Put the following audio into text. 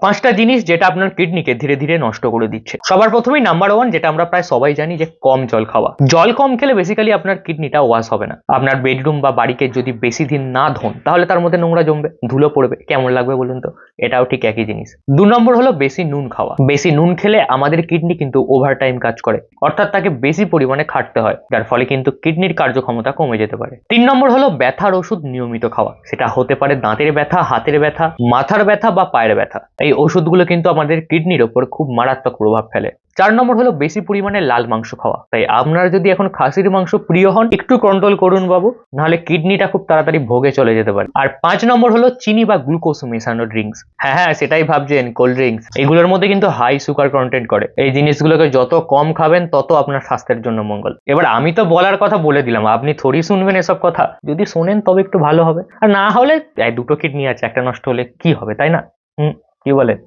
পাঁচটা জিনিস যেটা আপনার কিডনিকে ধীরে ধীরে নষ্ট করে দিচ্ছে। সবার প্রথমেই নাম্বার ওয়ান যেটা আমরা প্রায় সবাই জানি যে কম জল খাওয়া। জল কম খেলে বেসিক্যালি আপনার কিডনিটা ওয়াশ হবে না। আপনার বেডরুম বা বাড়িকে যদি বেশি দিন না ধোন, তাহলে তার মধ্যে নোংরা জমবে, ধুলো পড়বে। কেমন লাগবে বলুন তো? এটাও ঠিক একই জিনিস। দু নম্বর হলো বেশি নুন খাওয়া। বেশি নুন খেলে আমাদের কিডনি কিন্তু ওভার টাইম কাজ করে। অর্থাৎ তাকে বেশি পরিমাণে খাটতে হয়, যার ফলে কিন্তু কিডনির কার্যক্ষমতা কমে যেতে পারে। তিন নম্বর হলো ব্যথার ওষুধ নিয়মিত খাওয়া। সেটা হতে পারে দাঁতের ব্যথা, হাতের ব্যথা, মাথার ব্যথা বা পায়ের ব্যথা। এই ওষুধগুলো কিন্তু আমাদের কিডনির ওপর খুব মারাত্মক প্রভাব ফেলে। চার নম্বর হলো বেশি পরিমাণে লাল মাংস খাওয়া। তাই আপনার যদি এখন খাসির মাংস প্রিয় হন, একটু কন্ট্রোল করুন বাবু, নাহলে কিডনিটা খুব তাড়াতাড়ি ভোগে চলে যেতে পারে। আর পাঁচ নম্বর হলো চিনি বা গ্লুকোজ মেশানো ড্রিঙ্কস হ্যাঁ হ্যাঁ সেটাই ভাবছেন কোল্ড ড্রিঙ্কস এগুলোর মধ্যে কিন্তু হাই সুগার কন্টেন্ট করে। এই জিনিসগুলোকে যত কম খাবেন, তত আপনার স্বাস্থ্যের জন্য মঙ্গল। এবার আমি তো বলার কথা বলে দিলাম, আপনি থোড়ি শুনবেন এসব কথা। যদি শোনেন, তবে একটু ভালো হবে। আর না হলে দুটো কিডনি আছে, একটা নষ্ট হলে কি হবে, তাই না? হুম। কি বলেন